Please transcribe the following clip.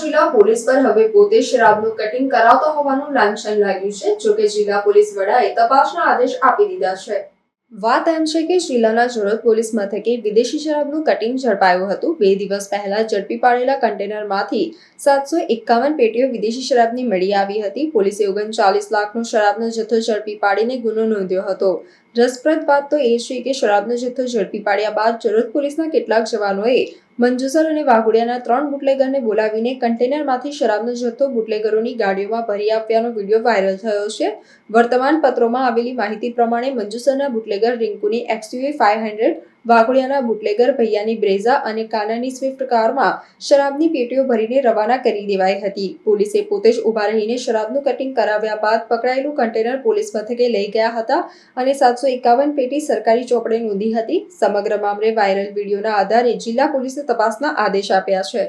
જિલ્લા પોલીસ પર હવે પોતે શરાબનું કટિંગ કરાવતો હોવાનું લાંછન લાગ્યું છે જોકે જિલ્લા પોલીસ વડાએ તપાસના આદેશ આપી દીધા છે. વાત એમ છે કે જિલ્લાના જરોદ પોલીસ મથકે વિદેશી શરાબનું કટિંગ ઝડપાયું હતું. બે દિવસ પહેલા ઝડપી પાડેલા કન્ટેનરમાંથી સાતસો એકાવન પેટીઓ વિદેશી શરાબની મળી આવી હતી. પોલીસે ઓગણચાલીસ લાખનો શરાબનો જથ્થો ઝડપી પાડીને ગુનો નોંધ્યો હતો. રસપ્રદ વાત તો એ છે કે શરાબનો જથ્થો ઝડપી પાડ્યા બાદ જરોદ પોલીસના કેટલાક જવાનોએ મંજુસર અને વાઘોડિયાના ત્રણ બુટલેગરને બોલાવીને કન્ટેનરમાંથી શરાબનો જથ્થો બુટલેગરોની ગાડીઓમાં ભરી આપ્યાનો વીડિયો વાયરલ થયો છે. વર્તમાન પત્રોમાં આવેલી માહિતી પ્રમાણે મંજુસરના બુટલેગર રિંકુની એક્સયુવી ફાઇવ હંડ્રેડ વાઘોડિયાના બુટલેગર, ભૈયાની બ્રેઝા અને કાનાની સ્વિફ્ટ કારમાં શરાબની પેટીઓ ભરીને રવાના કરી દેવાઈ હતી. પોલીસે પોતે જ ઊભા રહીને શરાબનું કટિંગ કરાવ્યા બાદ પકડાયેલું કન્ટેનર પોલીસ મથકે લઈ ગયા હતા અને સાતસો એકાવન પેટી સરકારી ચોપડે નોંધી હતી. સમગ્ર મામલે વાયરલ વિડીયોના આધારે જિલ્લા પોલીસે તપાસના આદેશ આપ્યા છે.